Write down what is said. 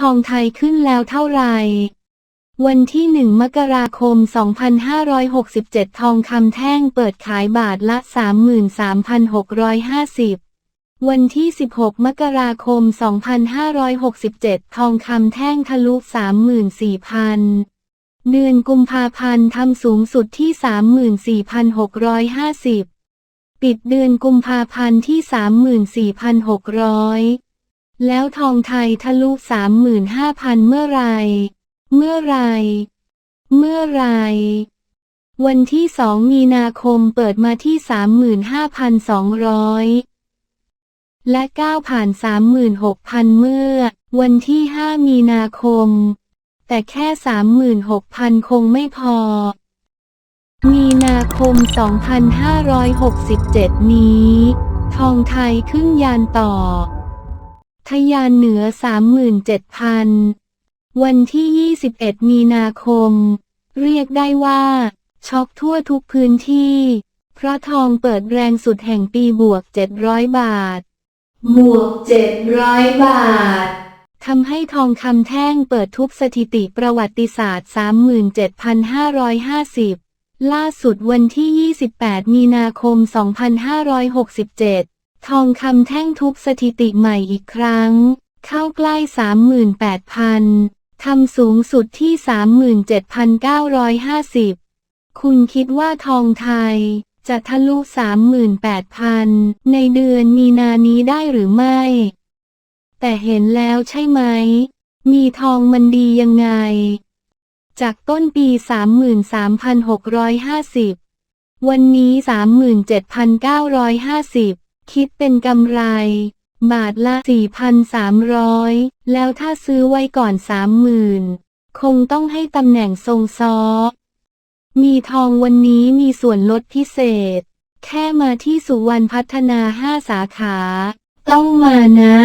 ทองไทยขึ้นแล้วเท่าไหร่ วันที่ 1 มกราคม 2567 ทองคำแท่งเปิดขายบาทละ 33,650 วันที่ 16 มกราคม 2567 ทองคำแท่งทะลุ 34,000เดือนกุมภาพันธ์ทำสูงสุดที่ 34,650 ปิดเดือนกุมภาพันธ์ที่ 34,600 แล้วทองไทยทะลุ 35,000 เมื่อไร เมื่อไร เมื่อไร วันที่ 2 มีนาคมเปิดมาที่ 35,200 และก้าวผ่าน 36,000 เมื่อ วันที่ 5 มีนาคม แต่แค่ 36,000 คงไม่พอ มีนาคม 2567 นี้ ทองไทยขึ้นยานต่อ ทยานเหนือ 37,000 วันที่ 21 มีนาคม เรียกได้ว่า ช็อกทั่วทุกพื้นที่ เพราะทองเปิดแรงสุดแห่งปีบวก 700 บาท บวก 700 บาททำให้ทองคำแท่งเปิดทุบสถิติประวัติศาสตร์ 37,550 ล่าสุดวันที่ 28 มีนาคม 2567 ทองคำแท่งทุบสถิติใหม่อีกครั้ง เข้าใกล้ 38,000 ทำสูงสุดที่ 37,950 คุณคิดว่าทองไทยจะทะลุ 38,000 ในเดือนมีนานี้ได้หรือไม่ แต่เห็นแล้วใช่ไหม มีทองมันดียังไง จากต้นปี 33,650 วันนี้ 37,950 คิดเป็นกำไร บาทละ 4,300 แล้วถ้าซื้อไว้ก่อน 30,000 คงต้องให้ตำแหน่งทรงซอมีทองวันนี้มีส่วนลดพิเศษ แค่มาที่สุวรรณพัฒนา 5 สาขา ต้องมานะ